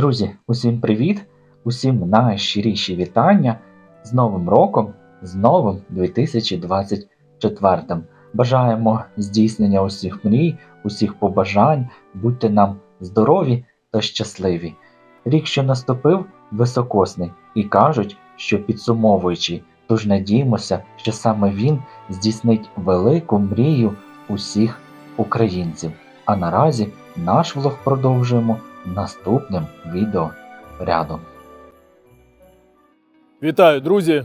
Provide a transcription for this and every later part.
Друзі, усім привіт! Усім найщиріші вітання з Новим роком, з новим 2024. Бажаємо здійснення усіх мрій, усіх побажань, будьте нам здорові та щасливі. Рік, що наступив, високосний, і кажуть, що підсумовуючи, тож надіємося, що саме він здійснить велику мрію усіх українців. А наразі наш влог продовжуємо наступним відео рядом. Вітаю, друзі!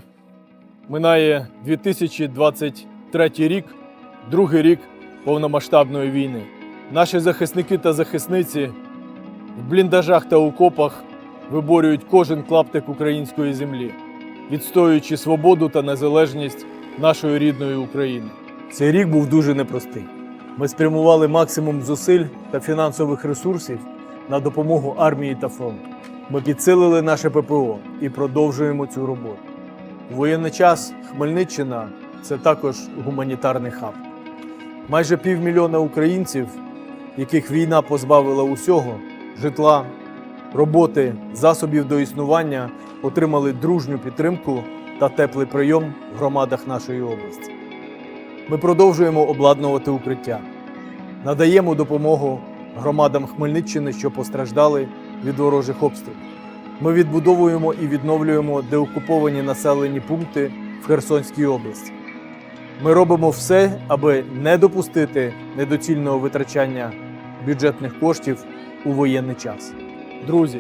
Минає 2023 рік, другий рік повномасштабної війни. Наші захисники та захисниці в бліндажах та окопах виборюють кожен клаптик української землі, відстоюючи свободу та незалежність нашої рідної України. Цей рік був дуже непростий. Ми спрямували максимум зусиль та фінансових ресурсів на допомогу армії та фронту. Ми підсилили наше ППО і продовжуємо цю роботу. У воєнний час Хмельниччина це також гуманітарний хаб. Майже півмільйона українців, яких війна позбавила усього житла, роботи, засобів до існування, отримали дружню підтримку та теплий прийом в громадах нашої області. Ми продовжуємо обладнувати укриття, надаємо допомогу громадам Хмельниччини, що постраждали від ворожих обстрілів. Ми відбудовуємо і відновлюємо деокуповані населені пункти в Херсонській області. Ми робимо все, аби не допустити недоцільного витрачання бюджетних коштів у воєнний час. Друзі,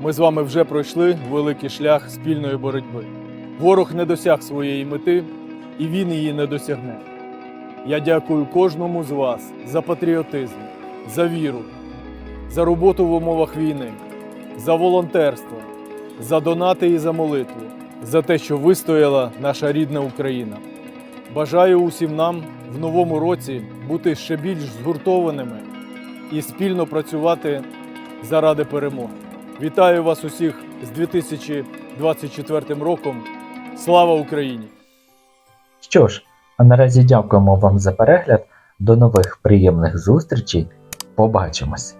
ми з вами вже пройшли великий шлях спільної боротьби. Ворог не досяг своєї мети, і він її не досягне. Я дякую кожному з вас за патріотизм, за віру, за роботу в умовах війни, за волонтерство, за донати і за молитву, за те, що вистояла наша рідна Україна. Бажаю усім нам в новому році бути ще більш згуртованими і спільно працювати заради перемоги. Вітаю вас усіх з 2024 роком. Слава Україні! Що ж, а наразі дякуємо вам за перегляд. До нових приємних зустрічей. Побачимось!